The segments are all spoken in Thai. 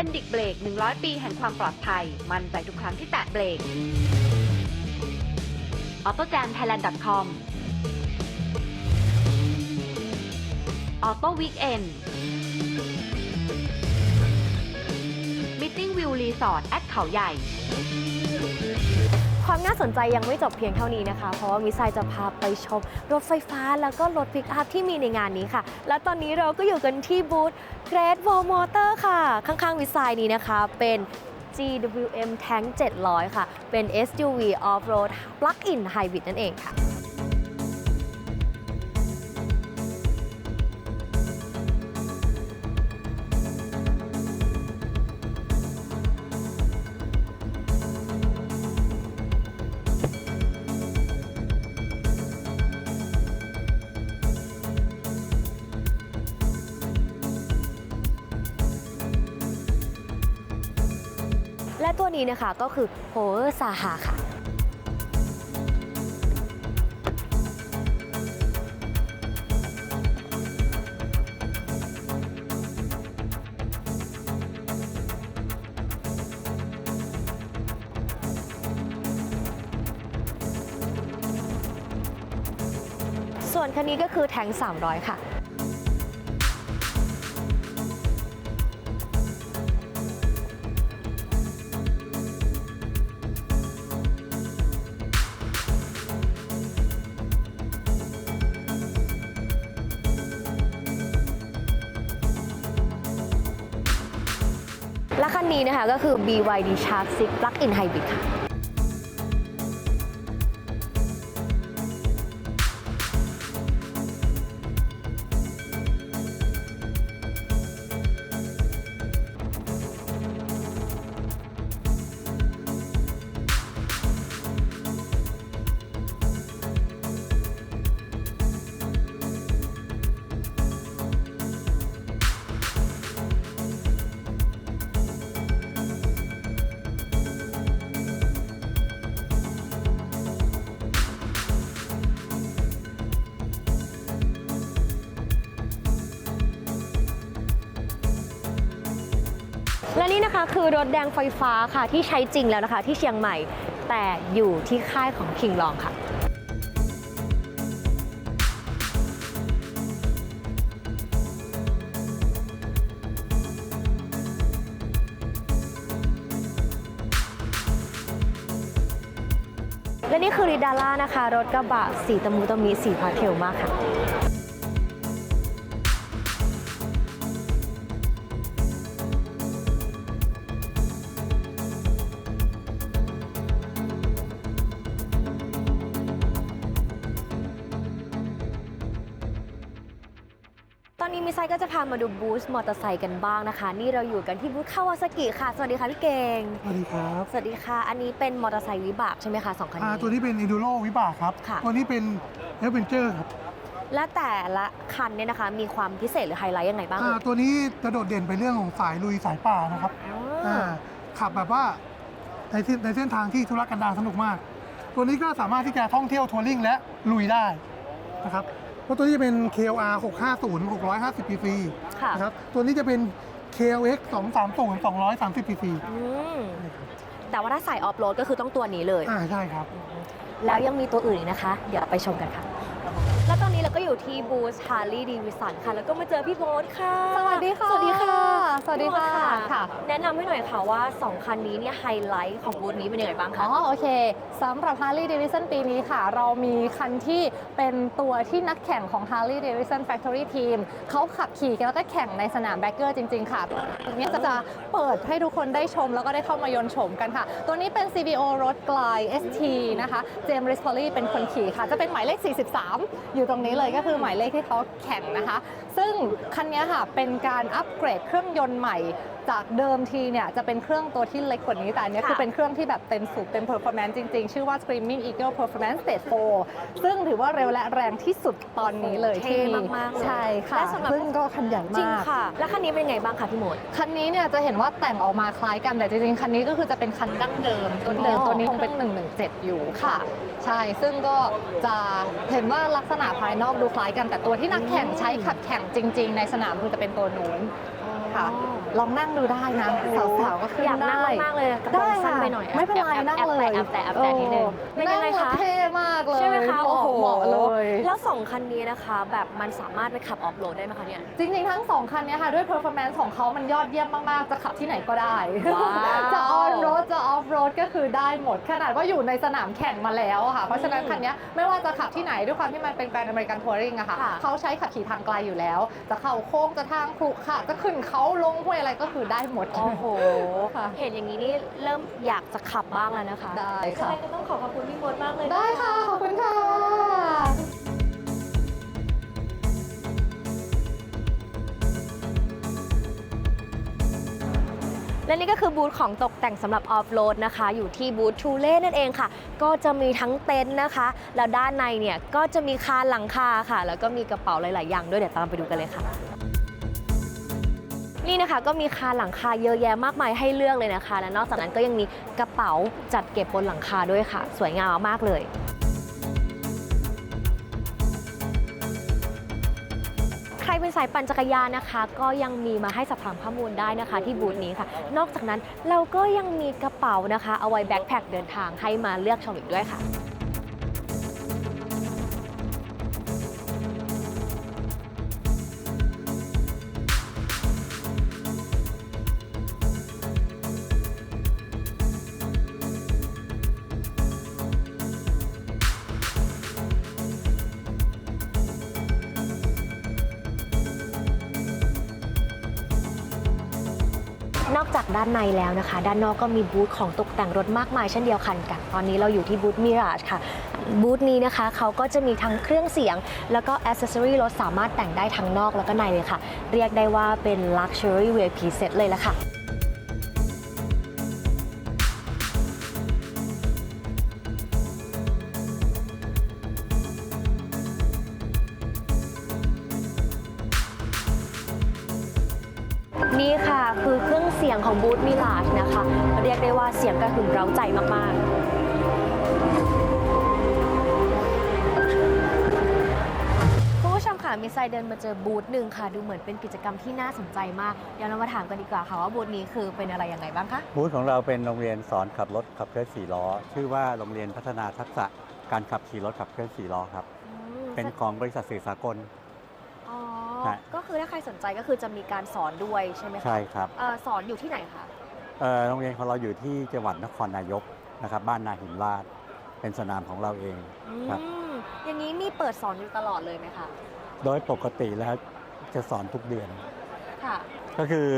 เป็นดิกเบรก 100 ปีแห่งความปลอดภัย มั่นใจทุกครั้งที่แตะเบรก AutoJamThailand.com Auto Weekend Meeting View Resort แอดเขาใหญ่ ความน่าสนใจยังไม่จบเพียงเท่านี้นะคะ เพราะว่ามิซายจะพาไปชมรถไฟฟ้าแล้วก็รถพิกอัพที่มีในงานนี้ค่ะ และตอนนี้เราก็อยู่กันที่บูธ Great Wall Motor ค่ะ ข้างๆมิซายนี้นะคะ เป็น GWM Tank 700 ค่ะ เป็น SUV Off-Road Plug-in Hybrid นั่นเองค่ะ ตัวนี้นะคะก็คือโฮเออร์ซาฮาค่ะส่วนคันนี้ก็คือแทง300 ค่ะ และคันนี้นะคะก็คือ BYD Shark 6 Plug-in Hybrid ค่ะ และนี่นะคะคือรถแดงไฟฟ้าค่ะที่ใช้จริงแล้วนะคะ ที่เชียงใหม่แต่อยู่ที่ค่ายของคิงลองค่ะและนี่คือริดาร่านะคะ รถกระบะสีตะมูตะมีสีพาเทลมากค่ะ ตอนนี้มิไซก็จะพามาดูบูธมอเตอร์ไซค์กันบ้างนะคะ นี่เราอยู่กันที่บูธคาวาซากิค่ะ สวัสดีค่ะพี่เก่ง สวัสดีครับ สวัสดีค่ะ อันนี้เป็นมอเตอร์ไซค์วิบากใช่ไหมคะสองคันอ่านี้ตัวนี้เป็น Enduro วิบากครับ ค่ะ ตัวนี้เป็นเอเวนเจอร์ครับและแต่ละคันเนี่ยนะคะ มีความพิเศษหรือไฮไลท์ยังไงบ้างอ่าเอ่ยตัวนี้จะโดดเด่นไปเรื่องของสายลุยสายป่านะครับอ่าอ่าขับแบบว่าในเส้นในเส้นทางที่ธุรกันดารสนุกมาก ตัวนี้ก็สามารถที่จะท่องเที่ยวทัวริงและลุยได้นะครับเพ ราะตัวนี้จะเป็น KLR 650 650 cc ค่ะนะครับ ตัวนี้จะเป็น KLX 230 230 cc อืมแต่ว่าถ้าใส่ออฟโรดก็คือต้องตัวนี้เลย อ่าใช่ครับ แล้วยังมีตัวอื่นอีกนะคะ เดี๋ยวไปชมกันค่ะ แล้วตอนนี้เราก็อยู่ที่บูธ Harley Davidson ค่ะ แล้วก็มาเจอพี่โบ๊ทค่ะ สวัสดีค่ะ สวัสดีค่ะส วัสดีค่ะพี่โบ๊ทค่ะ แนะนำให้หน่อยค่ะว่า 2 คันนี้เนี่ยไฮไลท์ของบูธนี้เป็นยังไงบ้างคะ อ๋อโอเคสำหรับ Harley Davidson ปีนี้ค่ะ เรามีคันที่เป็นตัวที่นักแข่งของ Harley Davidson Factory Team เขาขับขี่กันแล้วก็แข่งในสนามแบกเกอร์จริง ๆ ค่ะตัวนี้จะเปิดให้ทุกคนได้ชม แล้วก็ได้เข้ามายนต์ชมกันค่ะ ตัวนี้เป็น CVO รถกลาย ST นะคะเจมส์ริสพอลลี่เป็นคนขี่ค่ะ จะเป็นหมายเลข 43 อยู่ตรงนี้เลยก็คือหมายเลขที่เขาแข่งนะคะ ซึ่งคันนี้ค่ะเป็นการอัปเกรดเครื่องยนต์ใหม่ จากเดิมทีเนี่ยจะเป็นเครื่องตัวที่เล็กกว่านี้แต่อันเนี้ยค่ะคือเป็นเครื่องที่แบบเต็มสูบเต็ม performance จริง ๆ ชื่อว่า Screaming Eagle Performance Stage 4ซึ่งถือว่าเร็วและแรงที่สุดตอนนี้เลยเท่ที่มีมากๆเลยใช่ค่ะและสำหรับซึ่งก็คันใหญ่จริงมากค่ะ แล้วคันนี้เป็นยังไงบ้างคะพี่โมดคันนี้เนี่ยจะเห็นว่าแต่งออกมาคล้ายกันแต่จริงๆคันนี้ก็คือจะเป็นคันดั้งเดิมต้นเดิมอ๋อตัวนี้คงเป็น 117 อยู่ค่ะ ใช่ซึ่งก็จะเห็นว่าลักษณะภายนอกดูคล้ายกันแต่ตัวที่นักแข่งใช้ขับแข่งจริง ๆ ในสนามคือจะเป็นตัวนู้นค่ะลองนั่งดูได้นะสาวๆก็ขึ้นอยากนั่งได้มากๆเลยกระโปรได้งสั้นค่ะไปหน่อยไม่เป็นไรแอบนั่งเลยแอบแตะแอบแตะนิดนึงเป็นยังไงนั่คะ เท่มากเลยใช่ไหมคะเหมาะเหมาะเลย แล้วสองคันนี้นะคะ แบบมันสามารถไปขับออฟโรดได้ไหมคะเนี่ย จริงๆ ทั้ง2คันเนี้ค่ะด้วย performance ของเขามันยอดเยี่ยมมากๆ จะขับที่ไหนก็ได้ ว้าวจะ on road จะ off road ก็คือได้หมด ขนาดว่าอยู่ในสนามแข่งมาแล้วอะค่ะ เพราะฉะนั้นคันเนี้ยไม่ว่าจะขับที่ไหนด้วยความที่มันเป็นแบรนด์อเมริกันทัวริงอะค่ะ ค่ะ เขาใช้ขับขี่ทางไกลอยู่แล้ว จะเข้าโค้งจะทางครุขระจะขึ้นเขาลงห้วยอะไรก็คือได้หมด โอ้โห ค่ะ เห็นอย่างนี้นี่เริ่มอยากจะขับบ้างแล้วนะคะได้ค่ะ ยังไงก็ต้องขอขอบคุณพี่มดมากเลยนได้ค่ะ ขอบคุณค่ะ และนี่ก็คือบูธของตกแต่งสำหรับออฟโรดนะคะ อยู่ที่บูธทูเล่นั่นเองค่ะ ก็จะมีทั้งเต็นท์นะคะ แล้วด้านในเนี่ยก็จะมีคานหลังคาค่ะ แล้วก็มีกระเป๋าหลาย ๆ อย่างด้วยเดี๋ยวตามไปดูกันเลยค่ะ นี่นะคะก็มีคานหลังคาเยอะแยะมากมายให้เลือกเลยนะคะ และนอกจากนั้นก็ยังมีกระเป๋าจัดเก็บบนหลังคาด้วยค่ะ สวยงามมากเลยใครเป็นสายปั่นจักรยานนะคะ ก็ยังมีมาให้สอบถามข้อมูลได้นะคะ ที่บูธนี้ค่ะ นอกจากนั้นเราก็ยังมีกระเป๋านะคะ เอาไว้แบ็คแพคเดินทางให้มาเลือกชมอีกด้วยค่ะ จากด้านในแล้วนะคะ ด้านนอกก็มีบูธของตกแต่งรถมากมายเช่นเดียวกันกัน ตอนนี้เราอยู่ที่บูธมิราชค่ะ บูธนี้นะคะเขาก็จะมีทั้งเครื่องเสียง แล้วก็อ c เซสซอรีรถสามารถแต่งได้ทั้งนอกแล้วก็ในเลยค่ะ เรียกได้ว่าเป็น Luxury VIP Set เลยละค่ะนี่ค่ะคือเครื่อง เสียงของบูธมิลาชนะคะ เรียกได้ว่าเสียงกระหึ่มเร้าใจมากๆคุณผู้ชมค่ะมีไซเดินมาเจอบูธหนึ่งค่ะ ดูเหมือนเป็นกิจกรรมที่น่าสนใจมาก เดี๋ยวเรามาถามกันดีกว่าค่ะว่าบูธนี้คือเป็นอะไรยังไงบ้างคะ บูธของเราเป็นโรงเรียนสอนขับรถขับเคลื่อนสี่ล้อ ชื่อว่าโรงเรียนพัฒนาทักษะการขับขี่รถขับเคลื่อนสี่ล้อครับ เป็นของบริษัทสื่อสากล อ๋อ ใช่ก็คือถ้าใครสนใจก็คือจะมีการสอนด้วยใช่ไหมคะใช่ครับเอ่อสอนอยู่ที่ไหนคะ เอ่อโรงเรียนของเราอยู่ที่จังหวัดนครนายกนะครับ บ้านนาหินลาดเป็นสนามของเราเองครับอืมอย่างนี้มีเปิดสอนอยู่ตลอดเลยไหมคะ โดยปกติแล้วจะสอนทุกเดือน ค่ะ ก็คือ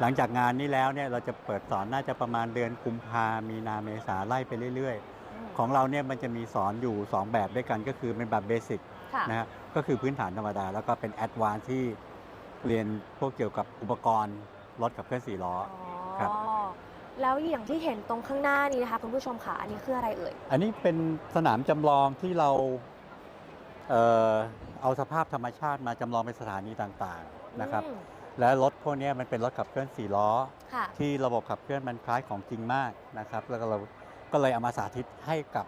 หลังจากงานนี้แล้วเนี่ยเราจะเปิดสอนน่าจะประมาณเดือนกุมภามีนาเมษาไล่ไปเรื่อย ๆ ของเราเนี่ยมันจะมีสอนอยู่ 2 แบบด้วยกันก็คือเป็นแบบเบสิก ค่ะนะฮะก็คือพื้นฐานธรรมดา แล้วก็เป็นแอดวานที่เรียนพวกเกี่ยวกับอุปกรณ์รถกับเครื่องสี่ล้อครับอ๋อแล้วอย่างที่เห็นตรงข้างหน้านี้นะคะคุณผู้ชมค่ะอันนี้คืออะไรเอ่ย อันนี้เป็นสนามจำลองที่เราเอ่อเอาสภาพธรรมชาติมาจำลองเป็นสถานีต่างๆนะครับ อืมและรถพวกเนี้ยมันเป็นรถขับเคลื่อนสี่ล้อ ค่ะ ที่ระบบขับเคลื่อนมันคล้ายของจริงมากนะครับ แล้วก็เราก็เลยเอามาสาธิตให้กับ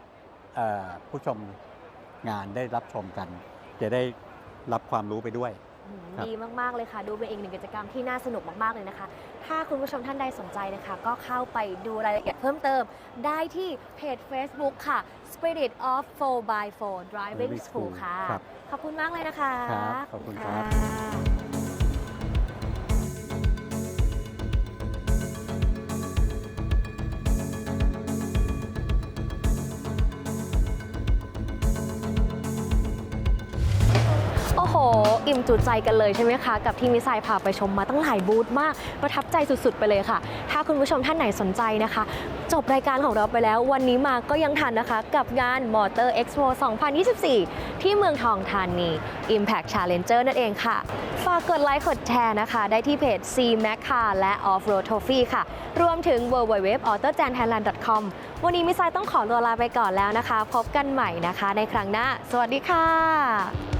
เอ่อผู้ชม งานได้รับชมกัน จะได้รับความรู้ไปด้วย อืมครับ ดีมาก ๆ เลยค่ะ ดูเป็นอีกหนึ่งกิจกรรมที่น่าสนุกมาก ๆ เลยนะคะ ถ้าคุณผู้ชมท่านใดสนใจนะคะ ก็เข้าไปดูรายละเอียดเพิ่มเติม ได้ที่เพจ Facebook ค่ะ Spirit of 4x4 Driving Driving School School ค่ะ ครับ ขอบคุณมากเลยนะคะ ครับขอบคุณครับะ มจุใจกันเลยใช่ไหมคะ กับที่มิสายพาไปชมมาตั้งหลายบูธมาก ประทับใจสุดๆ ไปเลยค่ะ ถ้าคุณผู้ชมท่านไหนสนใจนะคะ จบรายการของเราไปแล้ว วันนี้มาก็ยังทันนะคะ กับงาน Motor Expo 2024 ที่เมืองทองธานี Impact Challenger นั่นเองค่ะ ฝากกดไลค์กดแชร์นะคะ ได้ที่เพจ C Mac Car และ Off Road Trophy ค่ะ รวมถึง www.autojanthailand.com วันนี้มิสายต้องขอตัวลาไปก่อนแล้วนะคะ พบกันใหม่นะคะ ในครั้งหน้า สวัสดีค่ะ